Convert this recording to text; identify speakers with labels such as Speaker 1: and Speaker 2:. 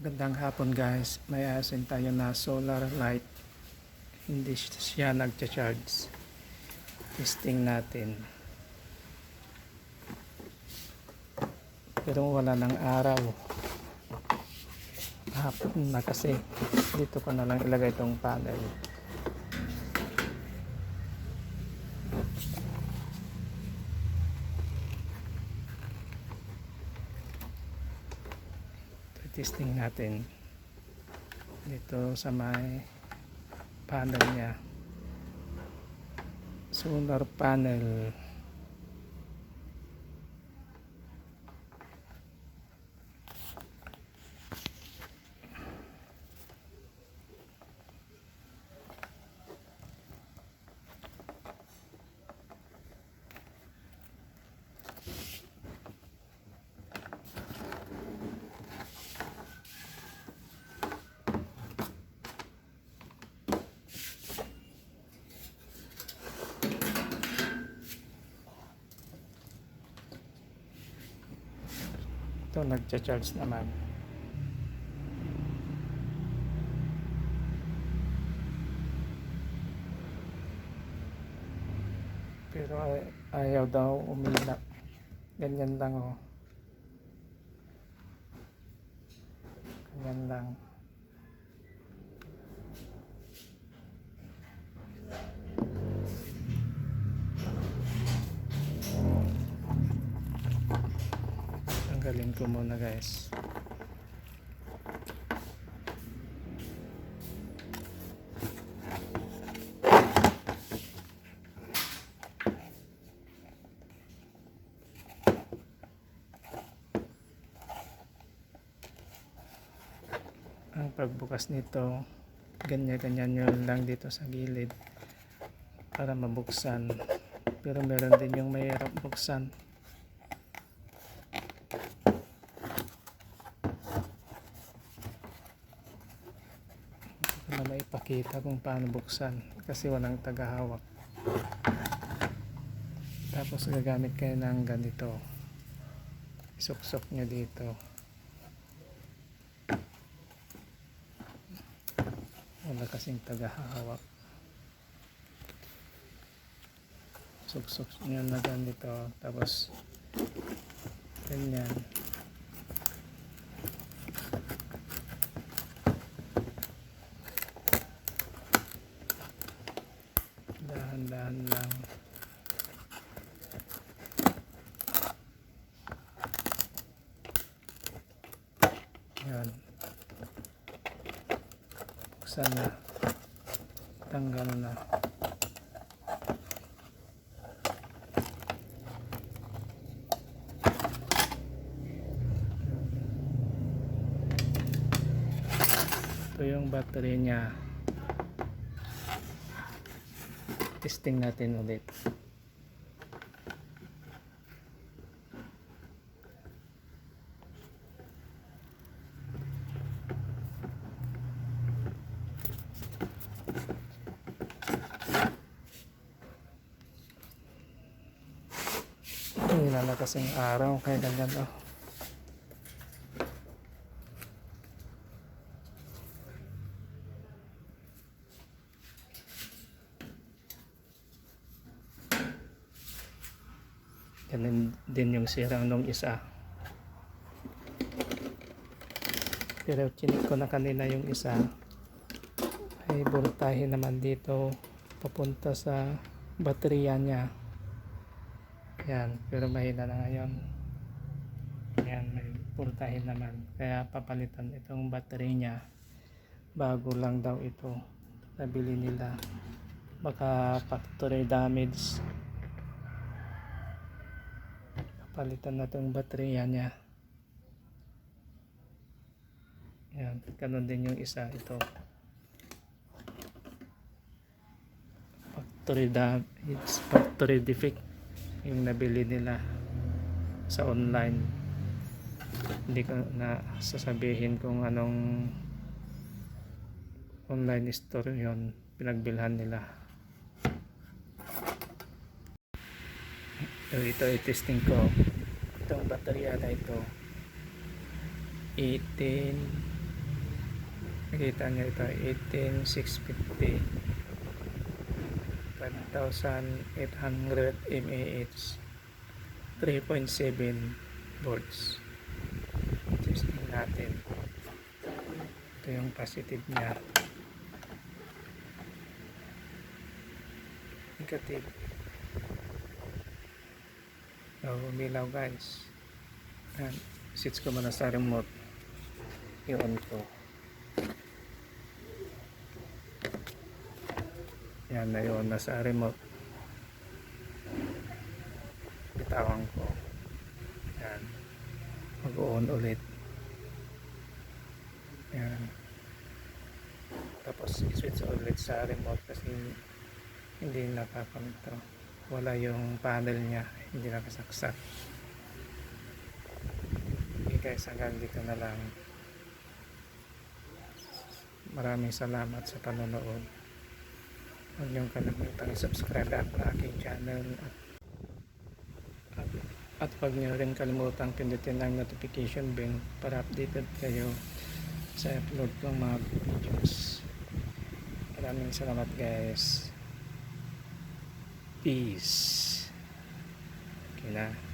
Speaker 1: Gandang hapon guys. May asin tayo na solar light. Hindi siya nagcha-charge. Testing natin. Pero wala ng araw. Hapon na kasi. Dito ko na lang ilagay itong panel. Testing natin dito sa may panel niya. Solar panel ito nagcha-charge naman pero ay- ayaw daw umila ganyan lang oh. Ganyan lang tanggalin ko muna guys. Ang pagbukas nito ganyan-ganyan yun lang dito sa gilid para mabuksan. Pero meron din yung mahirap buksan na maipakita kung paano buksan kasi walang tagahawak. Tapos gagamit kayo ng ganito. Isuksok nyo dito. Wala kasing tagahawak. Suksok nyo na ganito. Tapos ganyan dahan-dahan lang. Yan. Buksan na. Tanggal na. Ito yung battery niya testing natin ulit na kasing araw kaya ganyan oh. Ganun din yung sirang nung isa. Pero chinik ko na kanina yung isa. Ay voltahe naman dito papunta sa baterya niya. Yan, pero mahina na ngayon. Yan, may voltahe naman. Kaya papalitan itong battery niya. Bago lang daw ito. Nabili nila. Baka factory damage palitan na itong baterya niya. Yan, ganun din yung isa. Ito. Factory da it's factory defect yung nabili nila sa online. Hindi ko na sasabihin kung anong online store yon pinagbilhan nila So, ito i-testing ko itong baterya na ito 18 Nakita nyo ito, 18650. 5,800 mAh. 3.7 volts. Testing natin. Ito yung positive niya. Negative. So, umilaw guys. Yan. Switch ko muna sa remote. I-on ko. Yan na yun. Nasa remote. Bitawan ko. Yan. Mag-on ulit. Yan. Tapos i-switch ulit sa remote kasi hindi nakakonto. Wala yung panel niya. Hindi nakasaksak. Okay guys, hanggang dito na lang. Maraming salamat sa panonood. Huwag niyong kalimutang subscribe ang aking channel at at, at huwag niyo rin kalimutang pindutin ang notification bell para updated kayo sa upload kong mga videos. Maraming salamat guys. Peace. Okay na.